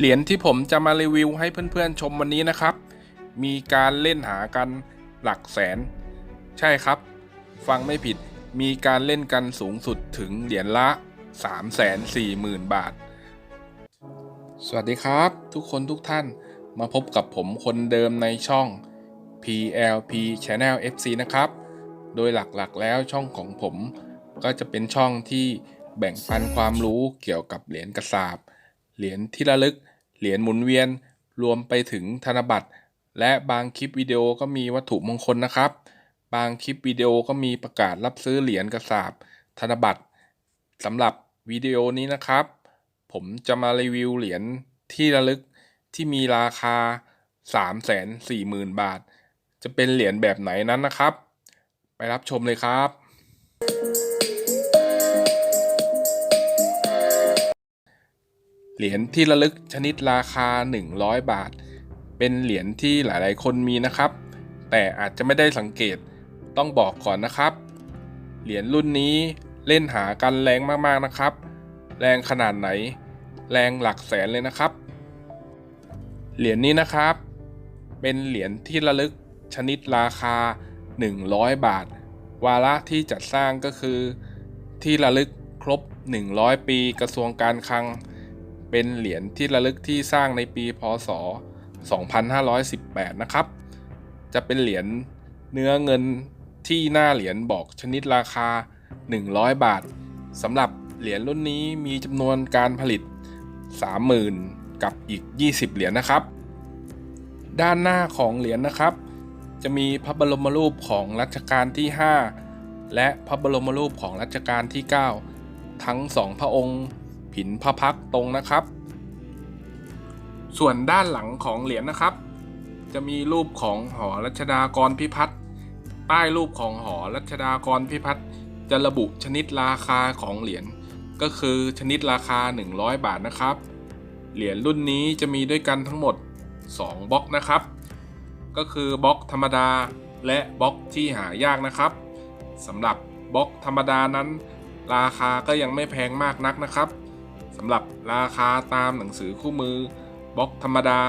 เหรียญที่ผมจะมารีวิวให้เพื่อนๆชมวันนี้นะครับ มีการเล่นหากันหลักแสน ใช่ครับ ฟังไม่ผิดมีการเล่นกันสูงสุดถึงเหรียญละ 340,000 บาท สวัสดีครับ ทุกคนทุกท่านมาพบกับผมคนเดิมในช่อง PLP Channel FC นะครับ โดยหลักๆแล้วช่องของผม ก็จะเป็นช่องที่แบ่งปันความรู้เกี่ยวกับเหรียญกระสาบเหรียญที่ระลึก เหรียญหมุนเวียน รวมไปถึงธนบัตร และบางคลิปวิดีโอก็มีวัตถุมงคลนะครับ บางคลิปวิดีโอก็มีประกาศรับซื้อเหรียญกระสาบธนบัตรสำหรับวิดีโอนี้นะครับ ผมจะมารีวิวเหรียญที่ระลึกที่มีราคา 340,000 บาท จะเป็นเหรียญแบบไหนนั้นนะครับ ไปรับชมเลยครับ เหรียญที่ระลึกชนิดราคา 100 บาท เป็นเหรียญที่หลายๆ คนมีนะครับ แต่อาจจะไม่ได้สังเกตต้องบอกก่อนนะครับ เหรียญรุ่นนี้เล่นหากันแรงมากๆนะครับ แรงขนาดไหน แรงหลักแสนเลยนะครับ เหรียญนี้นะครับ เป็นเหรียญที่ระลึกชนิดราคา 100 บาท วาระที่จัดสร้างก็คือ ที่ระลึกครบ 100 ปีกระทรวงการคลัง เป็นเหรียญที่ระลึกที่สร้างในปีพศ 2518 นะครับ จะเป็นเหรียญเนื้อเงินที่หน้าเหรียญบอกชนิดราคา 100 บาทสำหรับเหรียญรุ่นนี้มีจำนวนการผลิต 30,000 กับอีก 20 เหรียญนะครับ ด้านหน้าของเหรียญนะครับ จะมีพระบรมรูปของรัชกาลที่ 5 และพระบรมรูปของรัชกาลที่ 9 ทั้งสองพระองค์ ผินพระพักตร์ตรงนะครับ ส่วนด้านหลังของเหรียญนะครับ จะมีรูปของหอรัชดากรพิพัฒน์ใต้รูปของหอรัชดากรพิพัฒน์จะระบุชนิดราคาของเหรียญก็คือชนิดราคา 100 บาทนะครับ เหรียญรุ่นนี้จะมีด้วยกันทั้งหมด 2บล็อกนะครับ ก็คือบล็อกธรรมดาและบล็อกที่หายากนะครับสำหรับบล็อกธรรมดานั้น ราคาก็ยังไม่แพงมากนักนะครับ สำหรับราคาตามหนังสือคู่มือบล็อกธรรมดา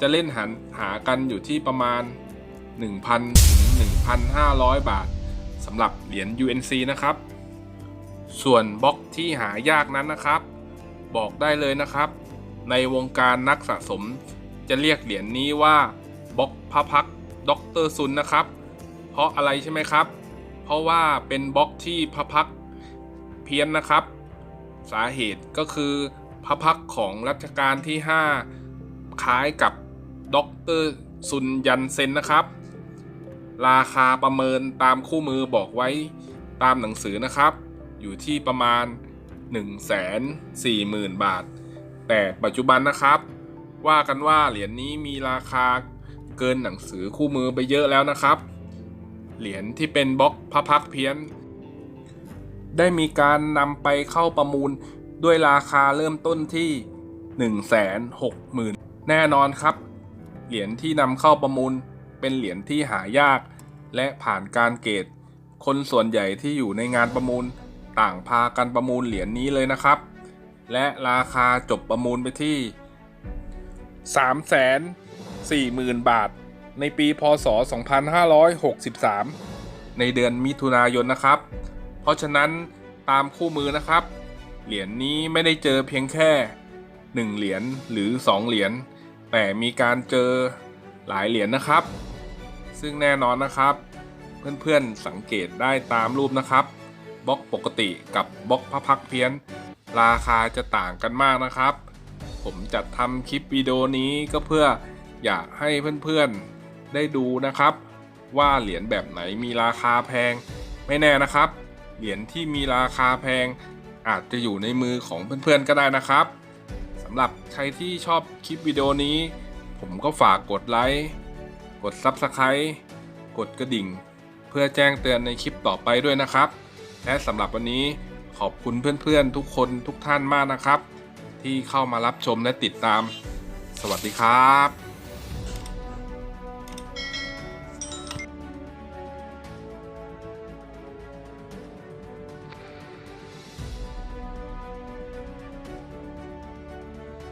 จะเล่นหันหากันอยู่ที่ประมาณ 1,000ถึง1,500 บาทสำหรับเหรียญ UNC นะครับ ส่วนบล็อกที่หายากนั้นนะครับ บอกได้เลยนะครับ ในวงการนักสะสมจะเรียกเหรียญนี้ว่าบล็อกพระพักด็อกเตอร์ซุนนะครับ เพราะอะไรใช่ไหมครับ เพราะว่าเป็นบล็อกที่พระพักเพี้ยนนะครับ สาเหตุก็คือพระพักของรัชกาลที่ 5 คล้ายกับด็อกเตอร์ซุนยันเซนนะครับ ราคาประเมินตามคู่มือบอกไว้ตามหนังสือนะครับ อยู่ที่ประมาณ 140,000 บาท แต่ปัจจุบันนะครับ ว่ากันว่าเหรียญนี้มีราคาเกินหนังสือคู่มือไปเยอะแล้วนะครับ เหรียญที่เป็นบล็อกพระพักเพี้ยน ได้มีการนำไปเข้าประมูลด้วยราคาเริ่มต้นที่ 160,000 แน่นอนครับ เหรียญที่นำเข้าประมูลเป็นเหรียญที่หายาก และผ่านการเกตคนส่วนใหญ่ที่อยู่ในงานประมูลต่างพากันประมูลเหรียญนี้เลยนะครับ และราคาจบประมูลไปที่ 340,000 บาท ในปีพศ 2563 ในเดือนมิถุนายนนะครับ เพราะฉะนั้นตามคู่มือนะครับ เหรียญนี้ไม่ได้เจอเพียงแค่ 1 เหรียญหรือ 2 เหรียญแต่มีการเจอหลายเหรียญนะครับ ซึ่งแน่นอนนะครับ เพื่อนๆสังเกตได้ตามรูปนะครับบล็อกปกติกับบล็อกพระพักเพี้ยน ราคาจะต่างกันมากนะครับ ผมจัดทำคลิปวิดีโอนี้ก็เพื่ออยากให้เพื่อนๆได้ดูนะครับ ว่าเหรียญแบบไหนมีราคาแพงไม่แน่นะครับ เหรียญที่มีราคาแพงอาจจะอยู่ในมือของเพื่อนๆก็ได้นะครับสำหรับใครที่ชอบคลิปวิดีโอนี้ ผมก็ฝากกดไลค์กด Subscribe กดกระดิ่ง เพื่อแจ้งเตือนในคลิปต่อไปด้วยนะครับ และสำหรับวันนี้ขอบคุณเพื่อนๆ ทุกคนทุกท่านมากนะครับ ที่เข้ามารับชมและติดตาม สวัสดีครับ